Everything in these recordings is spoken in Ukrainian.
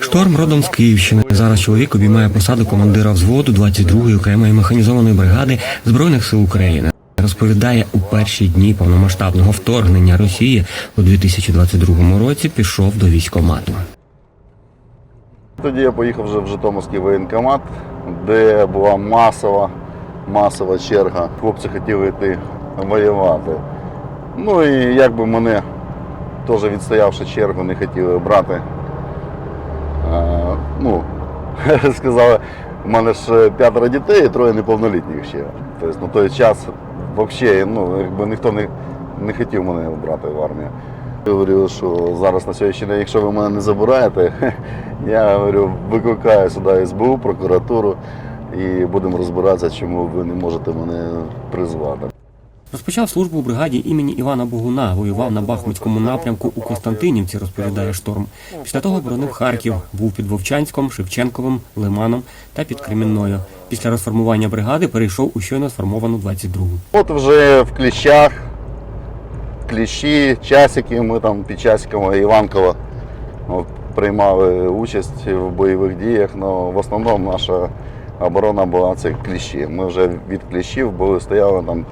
Шторм родом з Київщини. Зараз чоловік обіймає посаду командира взводу 22-ї окремої механізованої бригади збройних сил України. Розповідає, у перші дні повномасштабного вторгнення Росії у 2022 році пішов до військкомату. Тоді я поїхав вже в Житомирський воєнкомат, де була масова, масова черга. Хлопці хотіли йти воювати. Ну і якби мене, теж відстоявши чергу, не хотіли брати. Е, ну, сказали, у мене ж п'ятеро дітей і троє неповнолітніх ще. Тобто на той час взагалі ну, якби ніхто не, не хотів мене брати в армію. Я говорю, що зараз на сьогоднішній день, якщо ви мене не забираєте, я говорю, викликаю сюди СБУ, прокуратуру і будемо розбиратися, чому ви не можете мене призвати. Розпочав службу у бригаді імені Івана Богуна. Воював на Бахмутському напрямку у Константинівці, розповідає шторм. Після того боронив Харків. Був під Вовчанськом, Шевченковим, Лиманом та під Кремінною. Після розформування бригади перейшов у щойно сформовану 22-гу. От вже в кліщах, кліщі, часики, ми там під часиком Іванкова от, приймали участь в бойових діях, але в основному наша оборона була це кліщі. Ми вже від кліщів були стояли там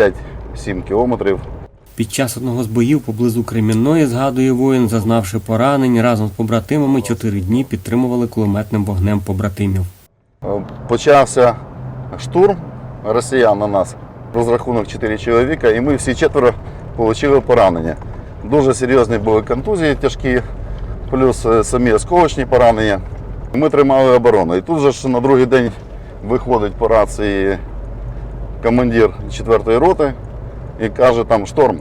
5-7 кілометрів. Під час одного з боїв поблизу Кремінної, згадує воїн, зазнавши поранень, разом з побратимами чотири дні підтримували кулеметним вогнем побратимів. Е, Почався штурм росіян на нас. Розрахунок 4 чоловіка, і ми всі четверо отримали поранення. Дуже серйозні були контузії тяжкі, плюс е, самі осколочні поранення. Ми тримали оборону. І тут же ж на другий день виходить по рації командир 4-ї роти і каже там шторм.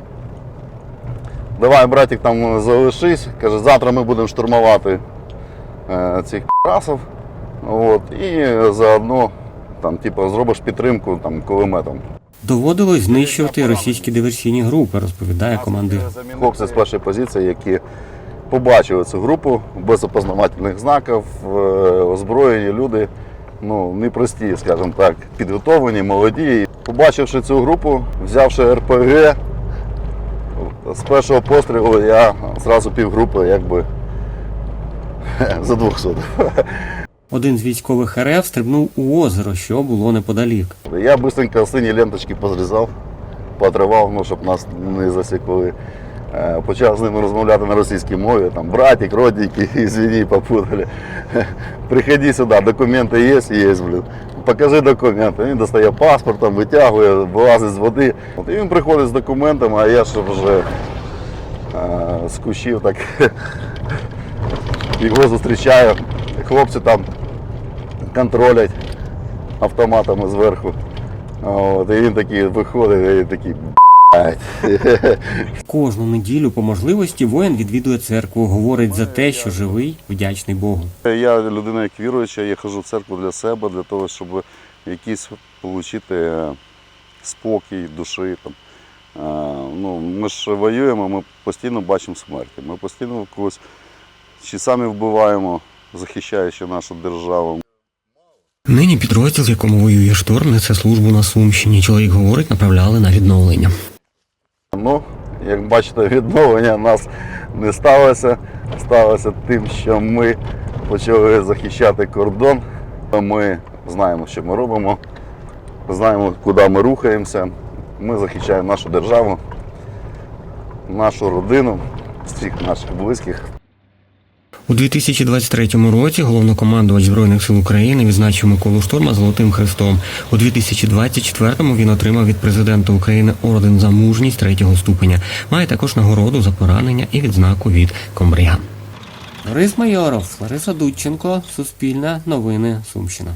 Давай, братик, там залишись. Каже, завтра ми будемо штурмувати е, цих расів. От, і заодно там, типу, зробиш підтримку там, кулеметом. Доводилось знищувати російські диверсійні групи, розповідає командир. Хлопці з першої позиції, які побачили цю групу без опознавательних знаків, е, озброєні люди, ну, непрості, скажімо так, підготовлені, молоді. Побачивши цю групу, взявши РПГ, з першого пострілу я зразу півгрупи якби за 200. Один з військових РФ стрибнув у озеро, що було неподалік. Я быстренько сині ленточки позрізав, поотривав, ну, щоб нас не засікли. Е, Почав з ними розмовляти на російській мові, там, братик, родники, извини, попутали. Приходи сюди, документи є, є, блін. Покажи документи. Він достає паспорт, там, витягує, вилазить з води. От, і він приходить з документами, а я ж вже е, з кущів так його зустрічаю. Хлопці там контролять автоматами зверху. От, і він такий виходить, і такий «Блядь». Кожну неділю по можливості воїн відвідує церкву, говорить за те, що живий, вдячний Богу. Я людина як віруюча, я хожу в церкву для себе, для того, щоб якийсь отримати спокій душі. Там. Е, Ну, ми ж воюємо, ми постійно бачимо смерті. Ми постійно когось чи самі вбиваємо, захищаючи нашу державу. Нині підрозділ, в якому воює шторм, несе службу на Сумщині. Чоловік говорить, направляли на відновлення. Ну, як бачите, відновлення нас не сталося. Сталося тим, що ми почали захищати кордон. Ми знаємо, що ми робимо, знаємо, куди ми рухаємося. Ми захищаємо нашу державу, нашу родину, всіх наших близьких. У 2023 році головнокомандувач Збройних сил України відзначив Миколу Шторма Золотим Хрестом. У 2024-му він отримав від президента України орден за мужність третього ступеня. Має також нагороду за поранення і відзнаку від Комбрія. Борис Майоров, Лариса Дудченко, Суспільне, Новини, Сумщина.